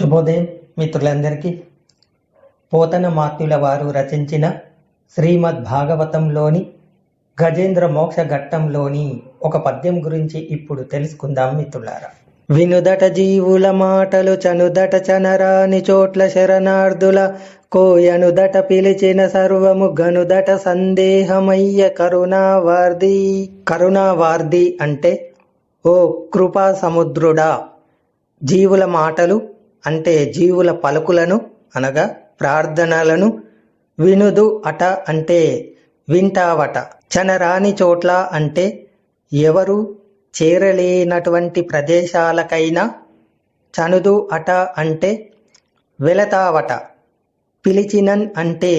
శుభోదయం మిత్రులందరికీ. పోతన మాత్యుల వారు రచించిన శ్రీమద్ భాగవతంలోని గజేంద్ర మోక్ష ఘట్టంలోని ఒక పద్యం గురించి ఇప్పుడు తెలుసుకుందాం మిత్రులారా. వినుదట జీవుల మాటలు చనుదట చనరాని చోట్ల శరణార్థుల కోయనుదట పిలిచిన సర్వము గనుదట సందేహమయ్య కరుణావార్ది. కరుణావార్ది అంటే ఓ కృపా సముద్రుడా జీవుల మాటలు అంటే జీవుల పలుకులను అనగా ప్రార్థనలను వినుదు అట అంటే వింటావట. చనరాని చోట్ల అంటే ఎవరు చేరలేనటువంటి ప్రదేశాలకైనా చనుదు అట అంటే వెళతావట. పిలిచినన్ అంటే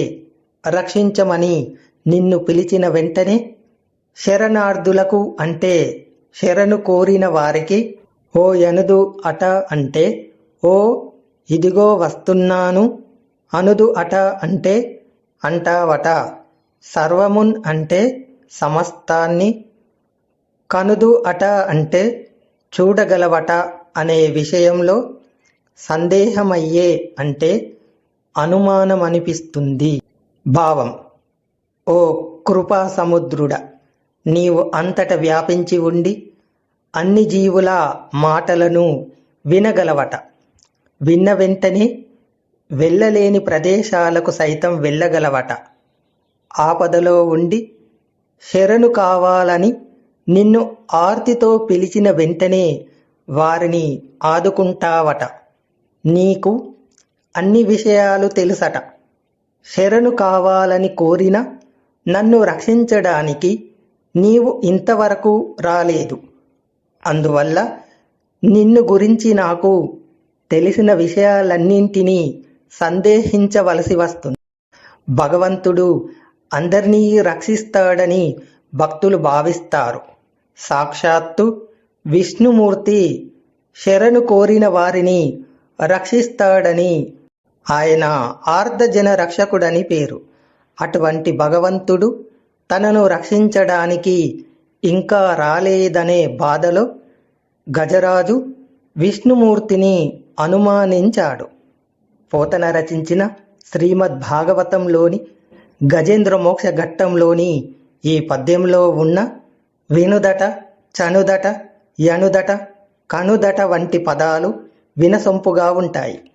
రక్షించమని నిన్ను పిలిచిన వెంటనే శరణార్థులకు అంటే శరణు కోరిన వారికి ఓ ఎనుదు అట అంటే ఓ ఇదిగో వస్తున్నాను. అనుదు అట అంటే అంటావట. సర్వమున్ అంటే సమస్తాన్ని. కనుదు అట అంటే చూడగలవట అనే విషయంలో సందేహమయ్యే అంటే అనుమానమనిపిస్తుంది. భావం. ఓ కృపా సముద్రుడ నీవు అంతట వ్యాపించి ఉండి అన్ని జీవుల మాటలను వినగలవట. విన్న వెంటనే వెళ్ళలేని ప్రదేశాలకు సైతం వెళ్ళగలవట. ఆపదలో ఉండి శరణు కావాలని నిన్ను ఆర్తితో పిలిచిన వెంటనే వారిని ఆదుకుంటావట. నీకు అన్ని విషయాలు తెలుసట. శరణు కావాలని కోరిన నన్ను రక్షించడానికి నీవు ఇంతవరకు రాలేదు. అందువల్ల నిన్ను గురించి నాకు తెలిసిన విషయాలన్నింటినీ సందేహించవలసి వస్తుంది. భగవంతుడు అందరినీ రక్షిస్తాడని భక్తులు భావిస్తారు. సాక్షాత్తు విష్ణుమూర్తి శరణు కోరిన వారిని రక్షిస్తాడని ఆయన ఆర్ధజన రక్షకుడని పేరు. అటువంటి భగవంతుడు తనను రక్షించడానికి ఇంకా రాలేదనే బాధలో గజరాజు విష్ణుమూర్తిని అనుమానించాడు. పోతన రచించిన శ్రీమద్ భాగవతంలోని గజేంద్ర మోక్ష ఘట్టంలోని ఈ పద్యంలో ఉన్న వినుదట చనుదట యనుదట కనుదట వంటి పదాలు వినసొంపుగా ఉంటాయి.